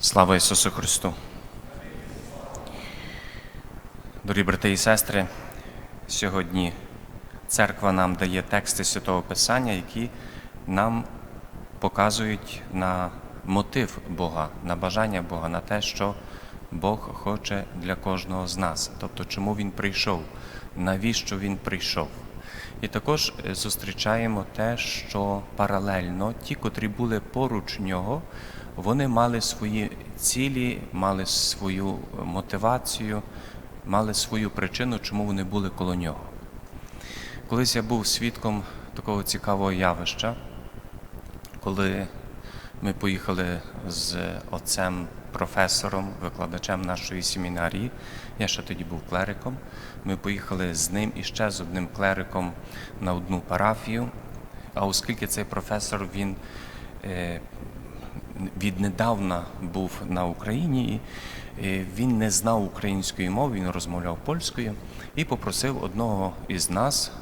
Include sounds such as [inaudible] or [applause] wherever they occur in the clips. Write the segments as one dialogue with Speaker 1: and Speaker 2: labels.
Speaker 1: Слава Ісусу Христу! Дорогі брати і сестри, сьогодні церква нам дає тексти Святого Писання, які нам показують на мотив Бога, на бажання Бога, на те, що Бог хоче для кожного з нас. Тобто, чому Він прийшов, навіщо Він прийшов. І також е, зустрічаємо те, що паралельно ті, котрі були поруч нього, вони мали свої цілі, мали свою мотивацію, мали свою причину, чому вони були коло нього. Колись я був свідком такого цікавого явища, коли ми поїхали з отцем професором, викладачем нашої семінарії. Я ще тоді був клериком. Ми поїхали з ним і ще з одним клериком на одну парафію. А оскільки цей професор він е, віднедавна був на Україні, і е, він не знав української мови, він розмовляв польською і попросив одного із нас,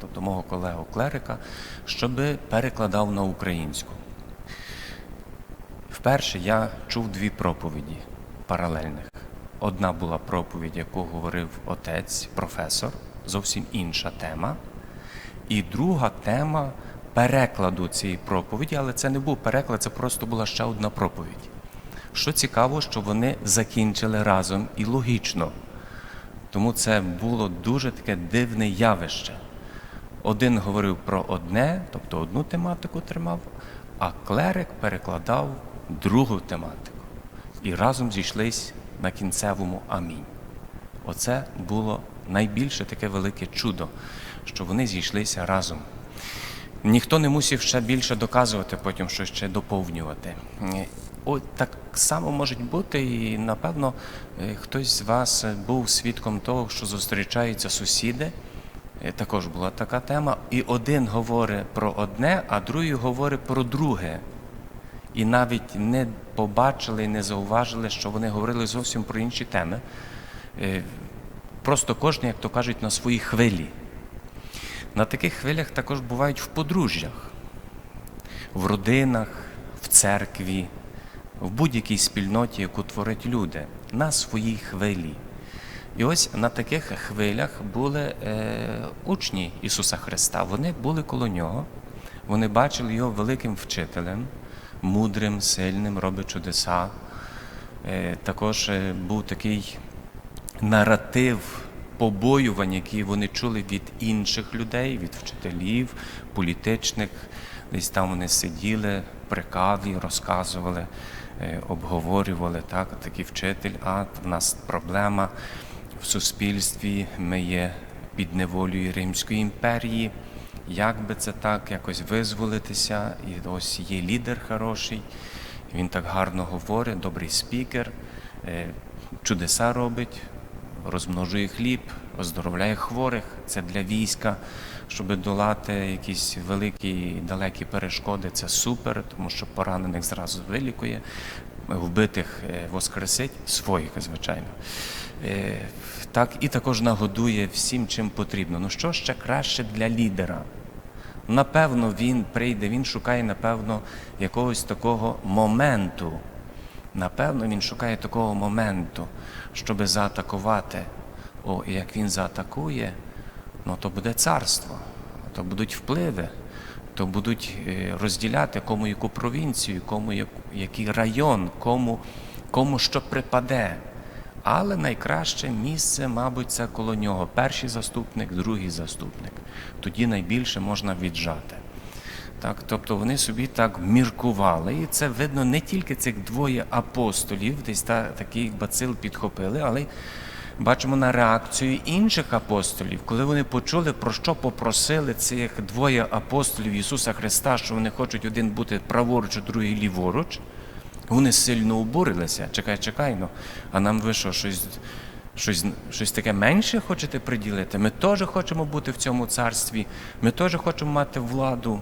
Speaker 1: тобто мого колегу клерика, щоб перекладав на українську. Вперше я чув дві проповіді паралельних. Одна була проповідь, яку говорив отець, професор, зовсім інша тема. І друга тема перекладу цієї проповіді, але це не був переклад, це просто була ще одна проповідь. Що цікаво, що вони закінчили разом і логічно. Тому це було дуже таке дивне явище. Один говорив про одне, тобто одну тематику тримав, а клерик перекладав другу тематику. І разом зійшлись на кінцевому амінь. Оце було найбільше таке велике чудо, що вони зійшлися разом. Ніхто не мусив ще більше доказувати, потім що ще доповнювати. О, так само може бути, і напевно е, хтось з вас був свідком того, що зустрічаються сусіди. Е, Також була така тема. І один говорить про одне, а другий говорить про друге. І навіть не побачили, не зауважили, що вони говорили зовсім про інші теми. Е, Просто кожен, як то кажуть, на своїй хвилі. На таких хвилях також бувають в подружжях, в родинах, в церкві, в будь-якій спільноті, яку творять люди, на своїй хвилі. І ось на таких хвилях були е, учні Ісуса Христа. Вони були коло нього, вони бачили його великим вчителем, мудрим, сильним, робить чудеса. Е, також е, був такий наратив побоювань, які вони чули від інших людей, від вчителів, політичних. Десь там вони сиділи при каві, розказували, е, обговорювали так, такий вчитель, а в нас проблема в суспільстві, ми є під неволею Римської імперії. Як би це так, якось визволитися? І ось є лідер хороший, він так гарно говорить, добрий спікер, е, чудеса робить, розмножує хліб, оздоровляє хворих. Це для війська, щоб долати якісь великі далекі перешкоди. Це супер, тому що поранених зразу вилікує, вбитих е, воскресить, своїх, звичайно. Е, Так, і також нагодує всім, чим потрібно. Ну що ще краще для лідера? Напевно, він прийде, він шукає, напевно, якогось такого моменту. Напевно, він шукає такого моменту, щоб заатакувати. О, і як він заатакує, ну то буде царство, то будуть впливи, то будуть е, розділяти кому яку провінцію, кому який район, кому, кому що припаде. Але найкраще місце, мабуть, це коло нього. Перший заступник, другий заступник. Тоді найбільше можна віджати. Так, тобто вони собі так міркували, і це видно не тільки цих двоє апостолів, десь та, такий бацил підхопили, але бачимо на реакцію інших апостолів, коли вони почули, про що попросили цих двоє апостолів Ісуса Христа, що вони хочуть один бути праворуч, а другий ліворуч. Вони сильно обурилися. Чекай, чекай, ну, а нам ви що, щось, щось, щось таке менше хочете приділити? Ми теж хочемо бути в цьому царстві, ми теж хочемо мати владу,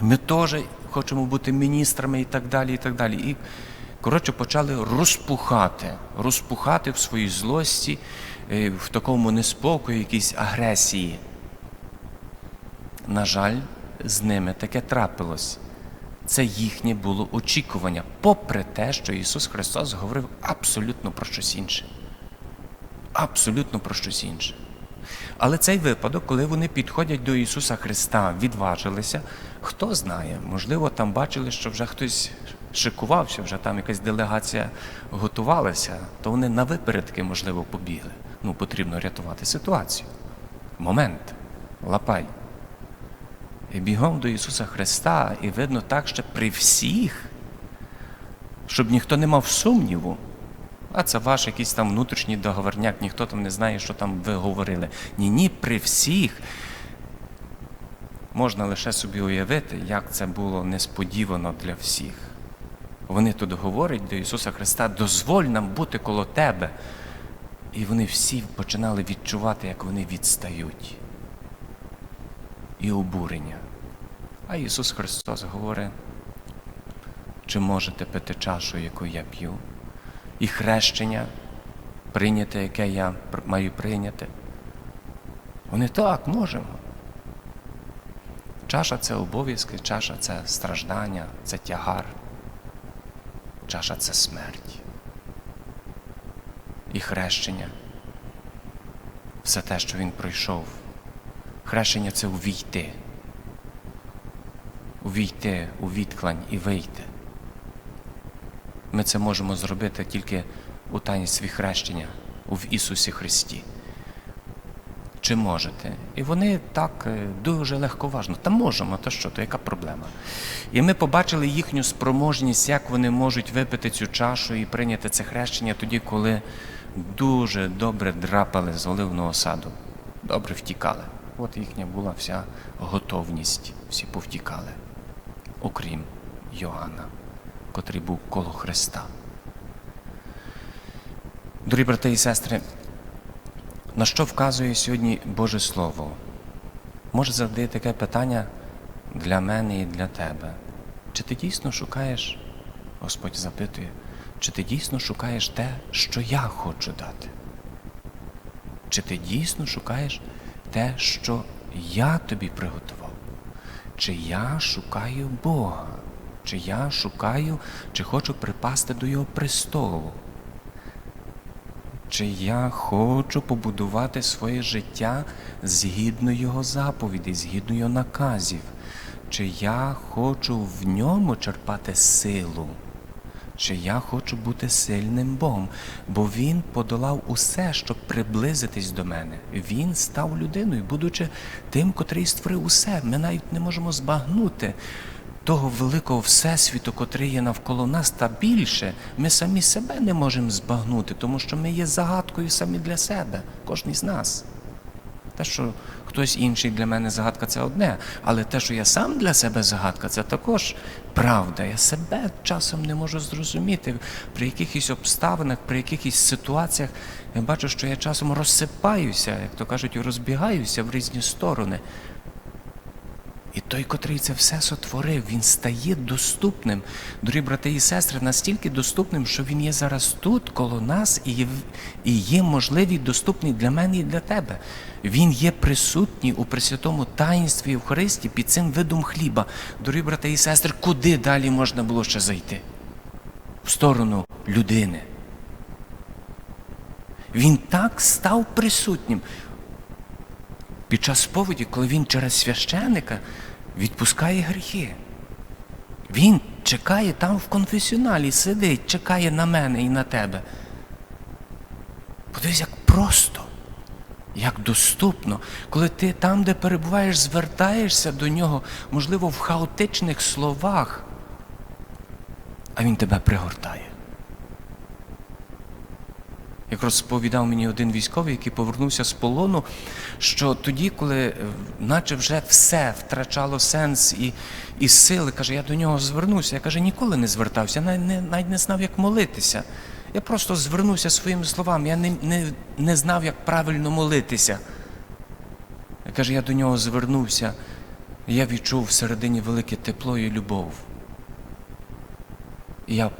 Speaker 1: ми теж хочемо бути міністрами і так далі. І так далі. І, коротше, почали розпухати, розпухати в своїй злості, е, в такому неспокої, якійсь агресії. На жаль, з ними таке трапилось. Це їхнє було очікування, попри те, що Ісус Христос говорив абсолютно про щось інше. Абсолютно про щось інше. Але цей випадок, коли вони підходять до Ісуса Христа, відважилися, хто знає, можливо, там бачили, що вже хтось шикувався, вже там якась делегація готувалася, то вони на випередки, можливо, побігли. Ну, потрібно рятувати ситуацію. Момент, лапай. І бігом до Ісуса Христа, і видно так, що при всіх, щоб ніхто не мав сумніву, а це ваш якийсь там внутрішній договорняк, ніхто там не знає, що там ви говорили. Ні, ні, при всіх можна лише собі уявити, як це було несподівано для всіх. Вони тут говорять до Ісуса Христа, дозволь нам бути коло Тебе. І вони всі починали відчувати, як вони відстають. І обурення. А Ісус Христос говорить, чи можете пити чашу, яку я п'ю, і хрещення прийняте, яке я маю прийняти. Вони так можемо. Чаша це обов'язки, чаша це страждання, це тягар. Чаша це смерть. І хрещення. Все те, що він пройшов. Хрещення це увійти. Увійти у відклань і вийти. Ми це можемо зробити тільки у таїнстві хрещення в Ісусі Христі. Чи можете? І вони так е, дуже легковажно. Та можемо, то що, то яка проблема? І ми побачили їхню спроможність, як вони можуть випити цю чашу і прийняти це хрещення тоді, коли дуже добре драпали з оливного саду, добре втікали. От їхня була вся готовність, всі повтікали, окрім Йоанна, котрий був коло Христа. Дорогі брати і сестри, на що вказує сьогодні Боже Слово? Може задати таке питання для мене і для тебе. Чи ти дійсно шукаєш, Господь запитує, чи ти дійсно шукаєш те, що я хочу дати? Чи ти дійсно шукаєш те, що я тобі приготував? Чи я шукаю Бога? Чи я шукаю, чи хочу припасти до Його престолу? Чи я хочу побудувати своє життя згідно Його заповідей, згідно Його наказів? Чи я хочу в ньому черпати силу? Чи я хочу бути сильним Богом? Бо Він подолав усе, щоб приблизитись до мене. Він став людиною, будучи тим, котрий створив усе. Ми навіть не можемо збагнути того великого всесвіту, котрий є навколо нас, та більше ми самі себе не можемо збагнути, тому що ми є загадкою самі для себе, кожен з нас. Те, що хтось інший для мене загадка, це одне, але те, що я сам для себе загадка, це також правда. Я себе часом не можу зрозуміти. При якихось обставинах, при якихось ситуаціях я бачу, що я часом розсипаюся, як то кажуть, розбігаюся в різні сторони. І той, котрий це все сотворив, він стає доступним, дорогі брати і сестри, настільки доступним, що він є зараз тут, коло нас, і є, і є можливий доступний для мене і для тебе. Він є присутній у Пресвятому таїнстві в Христі під цим видом хліба. Дорогі брати і сестри, куди далі можна було ще зайти? В сторону людини. Він так став присутнім під час сповіді, коли він через священика відпускає гріхи. Він чекає там в конфесіоналі, сидить, чекає на мене і на тебе. Подивись, як просто, як доступно, коли ти там, де перебуваєш, звертаєшся до нього, можливо, в хаотичних словах, а він тебе пригортає. Як розповідав мені один військовий, який повернувся з полону, що тоді, коли е, наче вже все втрачало сенс і, і сили, каже, я до нього звернувся. Я каже, ніколи не звертався, навіть не, навіть не знав, як молитися. Я просто звернувся своїми словами, я не, не, не знав, як правильно молитися. Я каже, я до нього звернувся, і я відчув всередині велике тепло і любов. І я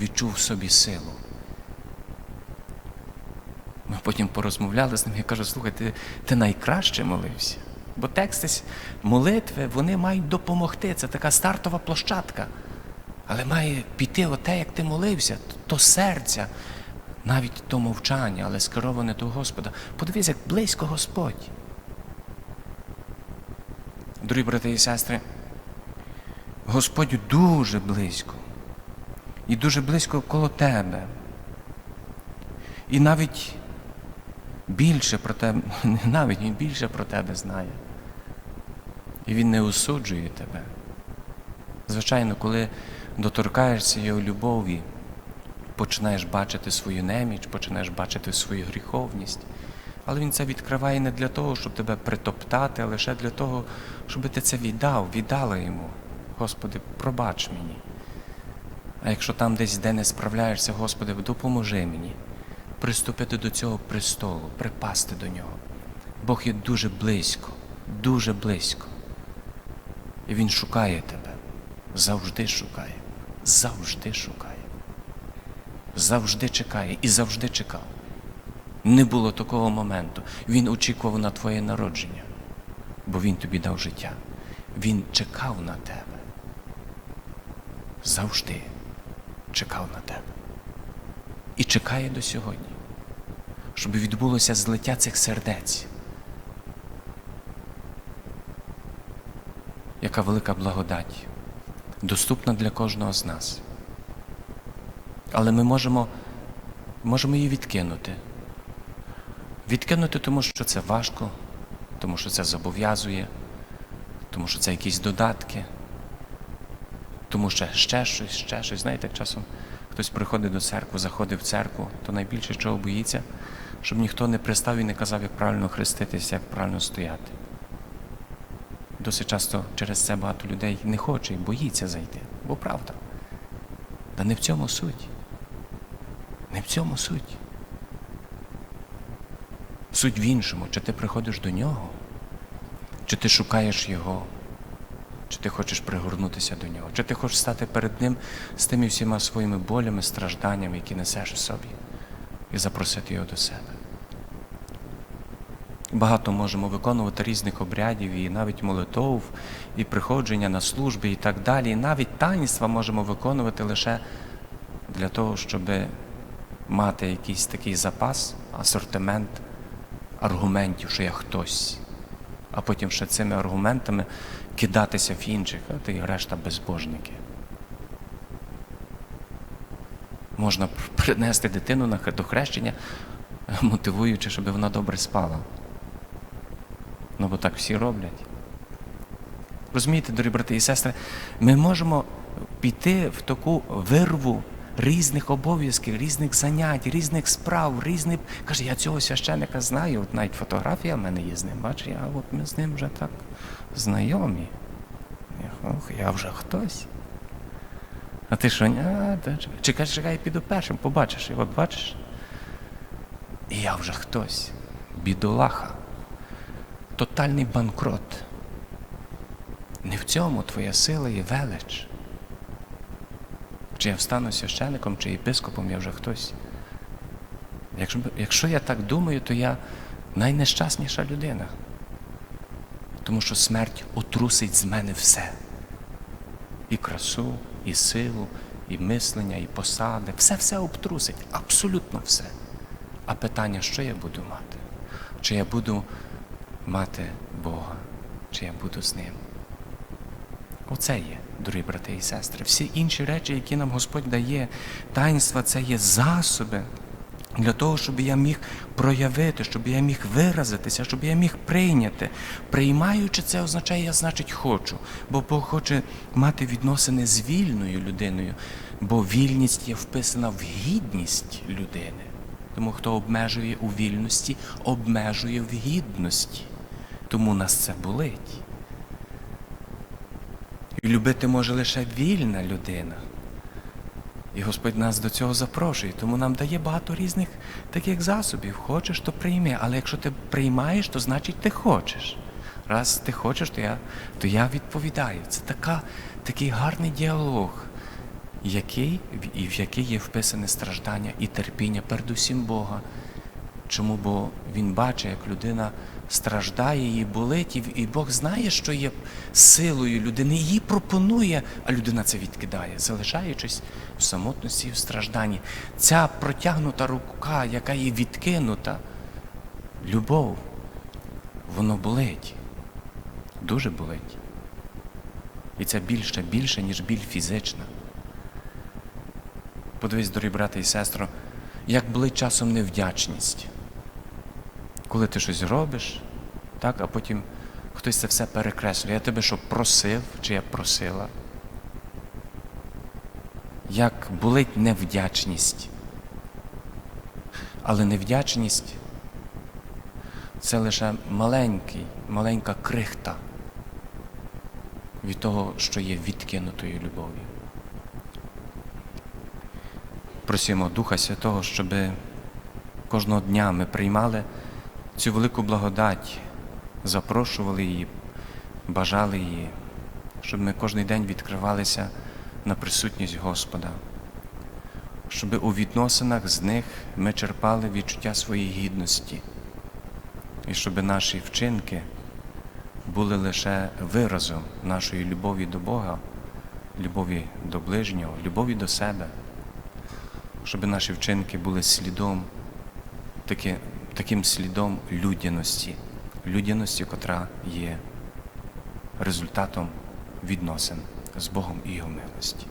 Speaker 1: відчув в собі силу. Ми потім порозмовляли з ним, я кажу, слухай, ти, ти найкраще молився. Бо тексти молитви вони мають допомогти. Це така стартова площадка. Але має піти оте, як ти молився, то серця, навіть то мовчання, але скероване до Господа. Подивись, як близько Господь. Дорогі брати і сестри, Господь дуже близько. І дуже близько коло тебе. І навіть більше про тебе, [laughs] навіть він більше про тебе знає. І він не осуджує тебе. Звичайно, коли доторкаєшся його любові, починаєш бачити свою неміч, починаєш бачити свою гріховність. Але він це відкриває не для того, щоб тебе притоптати, а лише для того, щоб ти це віддав, віддала йому. Господи, пробач мені. А якщо там десь де не справляєшся, Господи, допоможи мені приступити до цього престолу, припасти до нього. Бог є дуже близько, дуже близько. І Він шукає тебе, завжди шукає, завжди шукає, завжди чекає і завжди чекав. Не було такого моменту. Він очікував на твоє народження, бо Він тобі дав життя. Він чекав на тебе. Завжди чекав на тебе. І чекає до сьогодні, щоб відбулося злиття цих сердець. Яка велика благодать, доступна для кожного з нас. Але ми можемо, можемо її відкинути. Відкинути, тому що це важко, тому що це зобов'язує, тому що це якісь додатки, тому що ще щось, ще щось. Знаєте, часом хтось приходить до церкви, заходить в церкву, то найбільше чого боїться, щоб ніхто не пристав і не казав, як правильно хреститися, як правильно стояти. Досить часто через це багато людей не хоче і боїться зайти, бо правда. Та не в цьому суть. Не в цьому суть. Суть в іншому, чи ти приходиш до нього, чи ти шукаєш його, чи ти хочеш пригорнутися до нього, чи ти хочеш стати перед ним з тими всіма своїми болями, стражданнями, які несеш у собі, і запросити його до себе. Багато можемо виконувати різних обрядів, і навіть молитов, і приходження на служби, і так далі. І навіть таїнства можемо виконувати лише для того, щоб мати якийсь такий запас, асортимент аргументів, що я хтось, а потім ще цими аргументами кидатися в інших, а ти решта безбожники. Можна принести дитину на хрещення, мотивуючи, щоб вона добре спала. Ну, бо так всі роблять. Розумієте, дорогі брати і сестри, ми можемо піти в таку вирву різних обов'язків, різних занять, різних справ, різних. Каже, я цього священника знаю, от навіть фотографія в мене є з ним. Бачиш, я от ми з ним вже так знайомі. Я вже хтось. А ти що, а, та, чекай, чекай, піду першим, побачиш. І от бачиш. І я вже хтось. Бідолаха. Тотальний банкрот. Не в цьому твоя сила і велич. Чи я встану священником, чи єпископом, я вже хтось. Якщо, якщо я так думаю, то я найнещасніша людина. Тому що смерть отрусить з мене все. І красу, і силу, і мислення, і посади. Все-все обтрусить, абсолютно все. А питання, що я буду мати? Чи я буду мати Бога, чи я буду з ним? Оце є, дорогі брати і сестри. Всі інші речі, які нам Господь дає, таїнства це є засоби для того, щоб я міг проявити, щоб я міг виразитися, щоб я міг прийняти. Приймаючи це означає, я значить хочу. Бо Бог хоче мати відносини з вільною людиною, бо вільність є вписана в гідність людини. Тому хто обмежує у вільності, обмежує в гідності. Тому нас це болить. І любити може лише вільна людина. І Господь нас до цього запрошує, тому нам дає багато різних таких засобів. Хочеш, то прийми. Але якщо ти приймаєш, то значить ти хочеш. Раз ти хочеш, то я то я відповідаю. Це така, такий гарний діалог, який, і в який є вписане страждання і терпіння передусім Бога. Чому? Бо він бачить, як людина страждає і болить, і- Бог знає, що є силою людини, її пропонує, а людина це відкидає, залишаючись в самотності і в стражданні. Ця протягнута рука, яка є відкинута, любов, воно болить, дуже болить. І це більше, більше, ніж біль фізична. Подивись, дорогі брати і сестро, як болить часом невдячність. Коли ти щось робиш, так, а потім хтось це все перекреслює. Я тебе що просив, чи я просила? Як болить невдячність. Але невдячність це лише маленький, маленька крихта від того, що є відкинутою любов'ю. Просимо Духа Святого, щоб кожного дня ми приймали цю велику благодать, запрошували її, бажали її, щоб ми кожен день відкривалися на присутність Господа, щоб у відносинах з них ми черпали відчуття своєї гідності, і щоб наші вчинки були лише виразом нашої любові до Бога, любові до ближнього, любові до себе, щоб наші вчинки були слідом, таки, таким слідом людяності, людяності, котра є результатом відносин з Богом і Його милості.